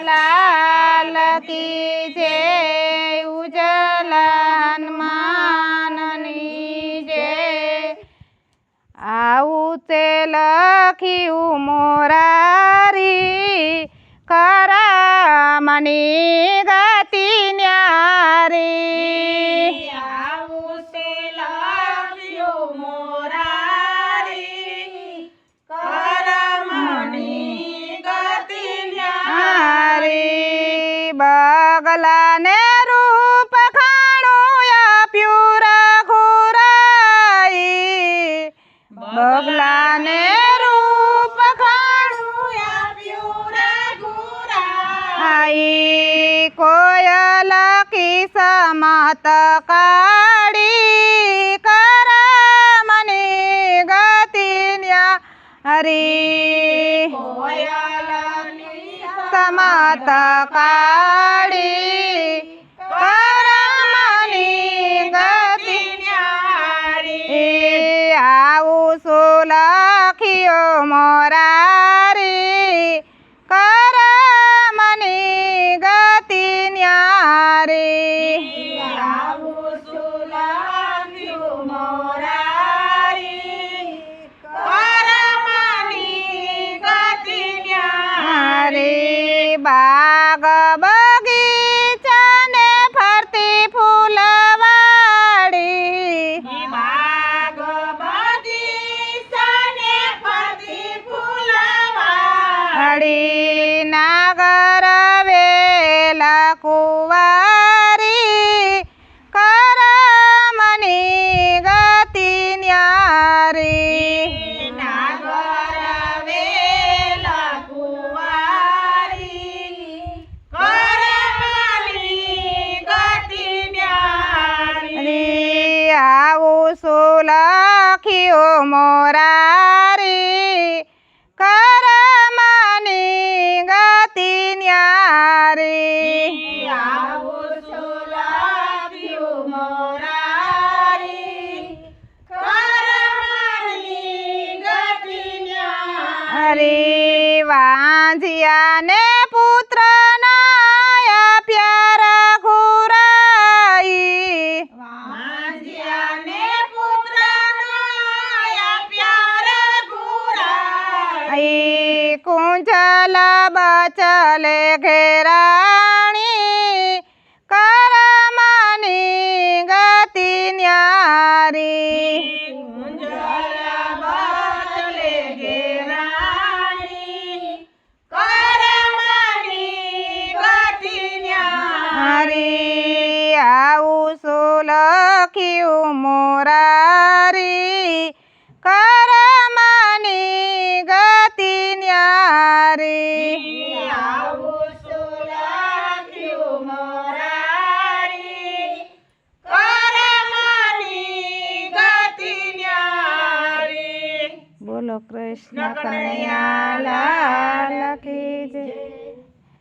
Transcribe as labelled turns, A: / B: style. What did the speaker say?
A: લાલ જે જય ઉજલા હનુમાનની જય આવું તે લખ્યું મોરારી
B: કરામણી ગતિ
A: ने रूप
B: खाणूया प्युर घुराई बगलाने रूप खाणूया
A: प्युर घुराई कोयल की समात
B: काडी करा मनी गतिन्या.
A: हरी समात काडी કુવારી કરમની ગતિ ન્યારી.
B: નાગર વેલા કુંવારી કરમની ગતિ ન્યારી.
A: આવું સુલખ્યો મોરારી ન્યારી હરી વાંજિયાને પુત્ર નાયા પ્યાર ઘુરાઈ.
B: વાંજ્યાને પુત્રનો આપ્યા રઘુરાય.
A: ઈ કુંજલ બચલે ઘેરાણી. કરમની ગતિ ન્યારી. આવું સુલખ્યું મોરારી. કરમની ગતિ ન્યારી.
B: આવું સુલખ્યું મોરારી, કરમની ગતિ ન્યારી.
A: બોલો કૃષ્ણ કનૈયા લાલ કી જય.